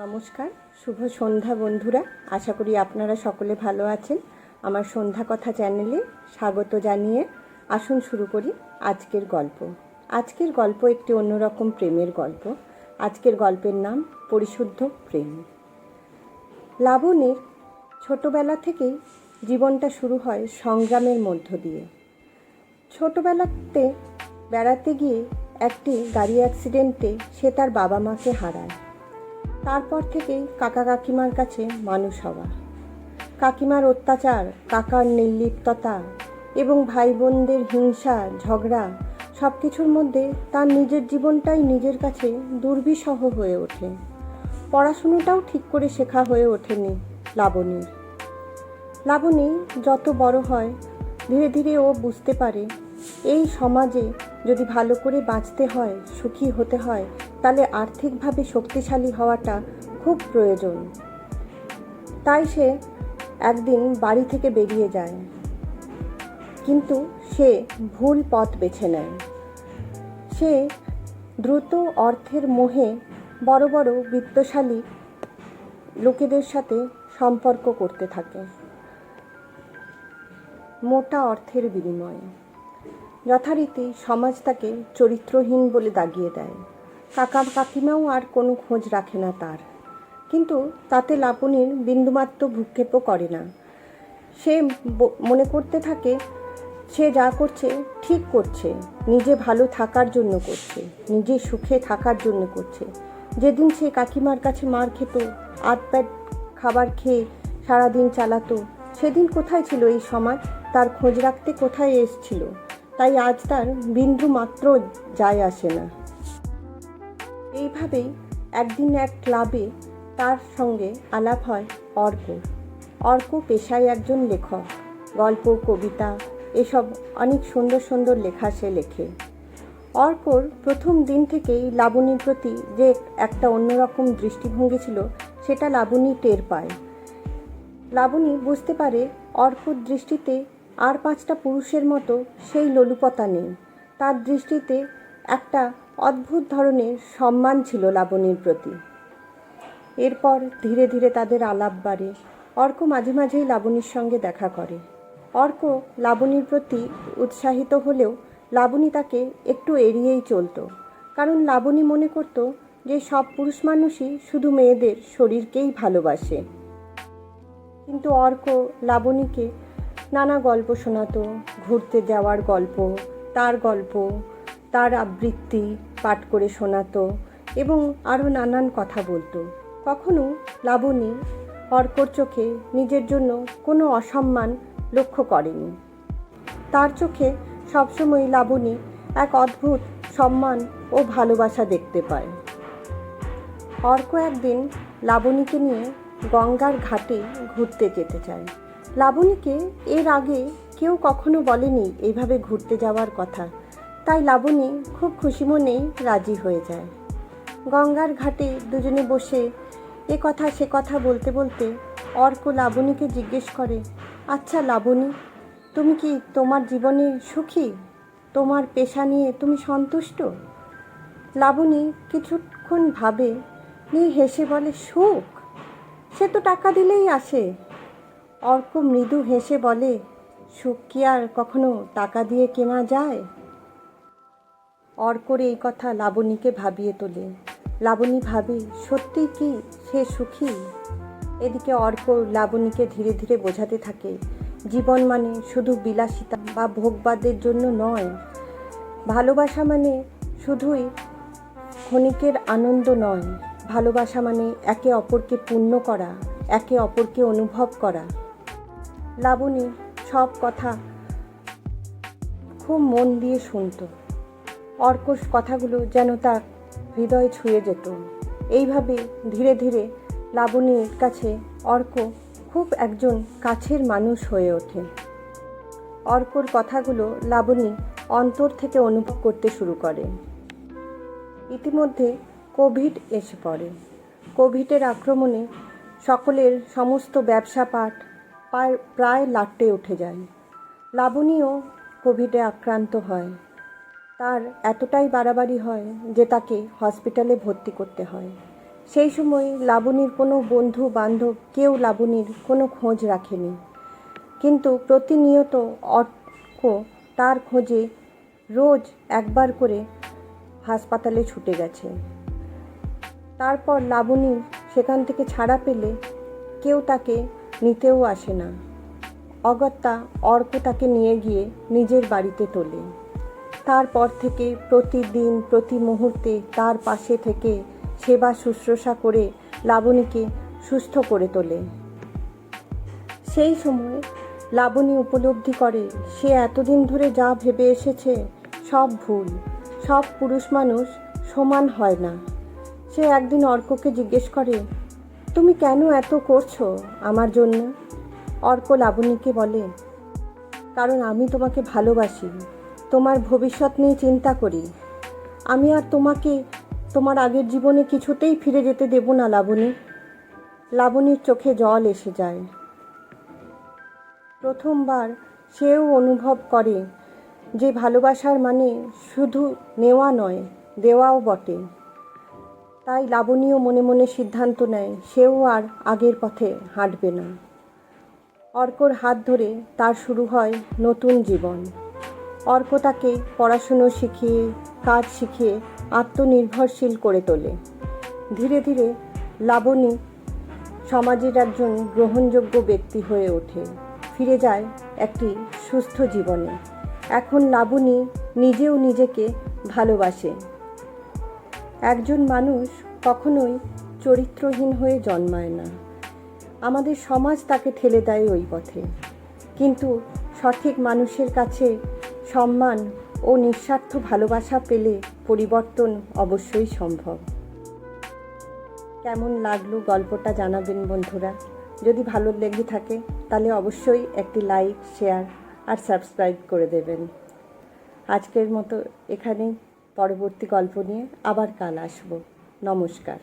নমস্কার, শুভ সন্ধ্যা বন্ধুরা। আশা করি আপনারা সকলে ভালো আছেন। আমার সন্ধ্যা কথা চ্যানেলে স্বাগত জানিয়ে আসুন শুরু করি আজকের গল্প। আজকের গল্প একটি অন্যরকম প্রেমের গল্প। আজকের গল্পের নাম পরিশুদ্ধ প্রেম। লাবণীর ছোটবেলা থেকেই জীবনটা শুরু হয় সংগ্রামের মধ্য দিয়ে। ছোটবেলাতে বেড়াতে গিয়ে একটি গাড়ি অ্যাক্সিডেন্টে সে তার বাবা মাকে হারায়। তারপর থেকেই কাকা কাকিমার কাছে মানুষ হওয়া। কাকিমার অত্যাচার, কাকার নির্লিপ্ততা এবং ভাই বোনদের হিংসা, ঝগড়া সব কিছুর মধ্যে তার নিজের জীবনটাই নিজের কাছে দুর্বিষহ হয়ে ওঠে। পড়াশুনোটাও ঠিক করে শেখা হয়ে ওঠেনি লাবণীর লাবণী যত বড় হয়, ধীরে ধীরে ও বুঝতে পারে, এই সমাজে যদি ভালো করে বাঁচতে হয়, সুখী হতে হয় তাহলে আর্থিকভাবে শক্তিশালী হওয়াটা খুব প্রয়োজন। তাই সে একদিন বাড়ি থেকে বেরিয়ে যায়। কিন্তু সে ভুল পথ বেছে নেয়। সে দ্রুত অর্থের মোহে বড় বড় বিত্তশালী লোকেদের সাথে সম্পর্ক করতে থাকে। মোটা অর্থের বিনিময়ে। যথারীতি সমাজ তাকে চরিত্রহীন বলে দাগিয়ে দেয়। কাকা কাকিমাও আর কোনো খোঁজ রাখে না তার। কিন্তু তাতে লাবণীর বিন্দুমাত্র ভূক্ষেপও করে না। সে মনে করতে থাকে, সে যা করছে ঠিক করছে, নিজে ভালো থাকার জন্য করছে, নিজে সুখে থাকার জন্য করছে। যেদিন সে কাকিমার কাছে মার খেত আধ প্যাট খাবার খেয়ে সারাদিন চালাতো, সেদিন কোথায় ছিল এই সমাজ তার খোঁজ রাখতে কোথায় এসছিল? তাই আজ তার বিন্দু মাত্র যায় আসে না। এইভাবেই একদিন এক ক্লাবে তার সঙ্গে আলাপ হয় অর্ক। অর্ক পেশায় একজন লেখক। গল্প, কবিতা, এসব অনেক সুন্দর সুন্দর লেখা সে লেখে। অর্কর প্রথম দিন থেকেই লাবণীর প্রতি যে একটা অন্যরকম দৃষ্টিভঙ্গি ছিল, সেটা লাবণী টের পায়। লাবণী বুঝতে পারে অর্কর দৃষ্টিতে আর পাঁচটা পুরুষের মতো সেই লোলুপতা নেই। তার দৃষ্টিতে একটা অদ্ভুত ধরনের সম্মান ছিল লাবণীর প্রতি। এরপর ধীরে ধীরে তাদের আলাপ বাড়ে। অর্ক মাঝে মাঝেই লাবণীর সঙ্গে দেখা করে। অর্ক লাবণীর প্রতি উৎসাহিত হলেও লাবণী তাকে একটু এড়িয়েই চলতো। কারণ লাবণী মনে করত যে সব পুরুষ মানুষই শুধু মেয়েদের শরীরকেই ভালোবাসে। কিন্তু অর্ক লাবণীকে নানা গল্প শোনাতো, ঘুরতে যাওয়ার গল্প, তার গল্প তার আবৃত্তি পাঠ করে শোনাতো এবং আরও নানান কথা বলতো। কখনো লাবণী অর্কর চোখে নিজের জন্য কোনো অসম্মান লক্ষ্য করেনি। তার চোখে সবসময় লাবণী এক অদ্ভুত সম্মান ও ভালোবাসা দেখতে পায়। অর্ক একদিন লাবণীকে নিয়ে গঙ্গার ঘাটে ঘুরতে যেতে চায়। লাবণীকে এর আগে কেউ কখনো বলেনি এইভাবে ঘুরতে যাওয়ার কথা। তাই লাবণী খুব খুশি মনেই রাজি হয়ে যায়। গঙ্গার ঘাটে দুজনে বসে এ কথা সে কথা বলতে বলতে অর্ক লাবণীকে জিজ্ঞেস করে আচ্ছা লাবণী, তুমি কি তোমার জীবনে সুখী? তোমার পেশা নিয়ে তুমি সন্তুষ্ট? লাবণী কিছুক্ষণ ভাবে নিয়ে হেসে বলে, সুখ? সে তো টাকা দিলেই আসে। অর্ক মৃদু হেসে বলে, সুখ কি আর কখনো টাকা দিয়ে কেনা যায়? অর্কর এই কথা লাবণীকে ভাবিয়ে তোলে। লাবণী ভাবে, সত্যি কি সে সুখী? এদিকে অর্ক লাবণীকে ধীরে ধীরে বোঝাতে থাকে, জীবন মানে শুধু বিলাসিতা বা ভোগবাদের জন্য নয়। ভালোবাসা মানে শুধুই ক্ষণিকের আনন্দ নয়। ভালোবাসা মানে একে অপরকে পূর্ণ করা, একে অপরকে অনুভব করা। লাবণী সব কথা খুব মন দিয়ে শুনতো। অর্কর কথাগুলো যেন তার হৃদয় ছুঁয়ে যেত। এইভাবে ধীরে ধীরে লাবণীর কাছে অর্ক খুব একজন কাছের মানুষ হয়ে ওঠে। অর্কর কথাগুলো লাবণী অন্তর থেকে অনুভব করতে শুরু করে। ইতিমধ্যে কোভিড এসে পড়ে। কোভিডের আক্রমণে সকলের সমস্ত ব্যবসা পাঠ প্রায় প্রায় লাট্টে উঠে যায়। লাবণীও কোভিডে আক্রান্ত হয়। তার এতটাই বাড়াবাড়ি হয় যে তাকে হসপিটালে ভর্তি করতে হয়। সেই সময় লাবণীর কোনো বন্ধু, বান্ধব কেউ লাবণীর কোনো খোঁজ রাখেনি। কিন্তু প্রতিনিয়ত অর্ক তার খোঁজে রোজ একবার করে হাসপাতালে ছুটে গেছে। তারপর লাবণী সেখান থেকে ছাড়া পেলে কেউ তাকে নিতেও আসে না। অগত্যা অর্ক তাকে নিয়ে গিয়ে নিজের বাড়িতে তোলে। তারপর থেকে প্রতিদিন, প্রতি মুহূর্তে তার পাশে থেকে সেবা শুশ্রূষা করে লাবণীকে সুস্থ করে তোলে। সেই সময় লাবণী উপলব্ধি করে, সে এতদিন ধরে যা ভেবে এসেছে সব ভুল, সব পুরুষ মানুষ সমান হয় না। সে একদিন অর্ককে জিজ্ঞেস করে, তুমি কেন এত করছ আমার জন্য? অর্ক লাবণীকে বলে, কারণ আমি তোমাকে ভালোবাসি। তোমার ভবিষ্যৎ নিয়ে চিন্তা করি। আমি আর তোমাকে, তোমার আগের জীবনে কিছুতেই ফিরে যেতে দেব না, লাবণী। লাবণীর চোখে জল এসে যায়। প্রথমবার সেও অনুভব করে যে ভালোবাসার মানে শুধু নেওয়া নয়, দেওয়াও বটে। তাই লাবণীও মনে মনে সিদ্ধান্ত নেয়, সেও আর আগের পথে হাঁটবে না। অর্কর হাত ধরে তার শুরু হয় নতুন জীবন। অর্ক তাকে পড়াশুনো শিখিয়ে, কাজ শিখিয়ে আত্মনির্ভরশীল করে তোলে। ধীরে ধীরে লাবণী সমাজের একজন গ্রহণযোগ্য ব্যক্তি হয়ে ওঠে। ফিরে যায় একটি সুস্থ জীবনে। এখন লাবণী নিজেও নিজেকে ভালোবাসে। একজন মানুষ কখনোই চরিত্রহীন হয়ে জন্মায় না। আমাদের সমাজ তাকে ঠেলে দেয় ওই পথে। কিন্তু সঠিক মানুষের কাছে সম্মান ও নিঃস্বার্থ ভালোবাসা পেলে পরিবর্তন অবশ্যই সম্ভব। কেমন লাগল গল্পটা জানাবেন বন্ধুরা? যদি ভালো লেগে থাকে, তাহলে অবশ্যই একটি লাইক, শেয়ার আর সাবস্ক্রাইব করে দেবেন। আজকের মতো এখানেই। পরবর্তী গল্প নিয়ে আবার কাল আসব। নমস্কার।